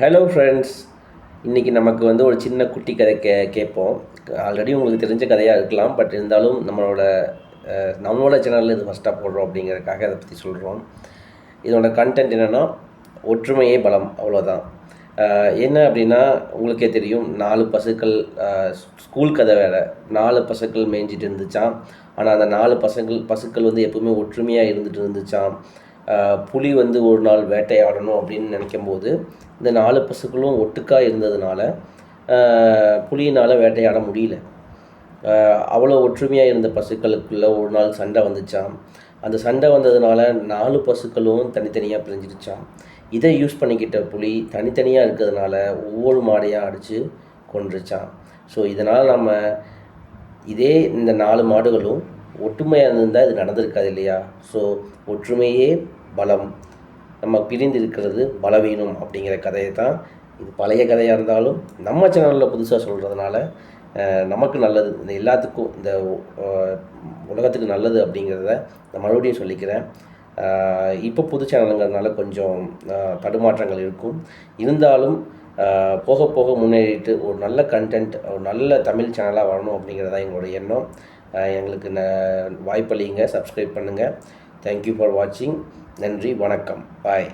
Hello friends இன்றைக்கி நமக்கு வந்து ஒரு சின்ன குட்டி கதை கே கேட்போம். ஆல்ரெடி உங்களுக்கு தெரிஞ்ச கதையாக இருக்கலாம் பட் இருந்தாலும் நம்மளோட நம்மளோட சேனலில் இது ஃபஸ்ட்டாக போடுறோம் அப்படிங்கிறதுக்காக அதை பற்றி சொல்கிறோம் இதோட கண்டென்ட் என்னென்னா ஒற்றுமையே பலம் அவ்வளோதான் என்ன அப்படின்னா உங்களுக்கே தெரியும் நாலு பசுக்கள் ஸ்கூல் கதை வேறு. நாலு பசுக்கள் மேய்ஞ்சிட்டு இருந்துச்சாம். ஆனால் அந்த நாலு பசங்கள் பசுக்கள் வந்து எப்பவுமே ஒற்றுமையாக இருந்துட்டு இருந்துச்சாம். புலி வந்து ஒரு நாள் வேட்டையாடணும் அப்படின்னு நினைக்கும் போது இந்த நாலு பசுக்களும் ஒட்டுக்காக இருந்ததுனால புலியினால் வேட்டையாட முடியல. அவ்வளோ ஒற்றுமையாக இருந்த பசுக்களுக்குள்ளே ஒரு நாள் சண்டை வந்துச்சாம். அந்த சண்டை வந்ததுனால நாலு பசுக்களும் தனித்தனியாக பிரிஞ்சிடுச்சாம். இதை யூஸ் பண்ணிக்கிட்ட புலி தனித்தனியாக இருக்கிறதுனால ஒவ்வொரு மாடையாக அடித்து கொன்றுச்சாம். ஸோ இதனால் நம்ம இதே இந்த நாலு மாடுகளும் ஒற்றுமையாக இருந்தால் இது நடந்திருக்காது இல்லையா? ஸோ ஒற்றுமையே பலம். நம்ம பிரிந்து இருக்கிறது பலவீனம் அப்படிங்கிற கதையை தான் இது பழைய கதையாக இருந்தாலும் நம்ம சேனலில் புதுசாக சொல்கிறதுனால நமக்கு நல்லது. இந்த எல்லாத்துக்கும் இந்த உலகத்துக்கு நல்லது அப்படிங்கிறத நான் மறுபடியும் சொல்லிக்கிறேன். இப்போ புது சேனலுங்கிறதுனால கொஞ்சம் தடுமாற்றங்கள் இருக்கும். இருந்தாலும் போக போக முன்னேறிட்டு ஒரு நல்ல கண்டென்ட் ஒரு நல்ல தமிழ் சேனலாக வரணும் அப்படிங்கிறதா எங்களோட எண்ணம். எங்களுக்கு ந வாய்ப்பளிங்க சப்ஸ்கிரைப் பண்ணுங்கள் தேங்க்யூ ஃபார் வாட்சிங் நன்றி வணக்கம். பாய்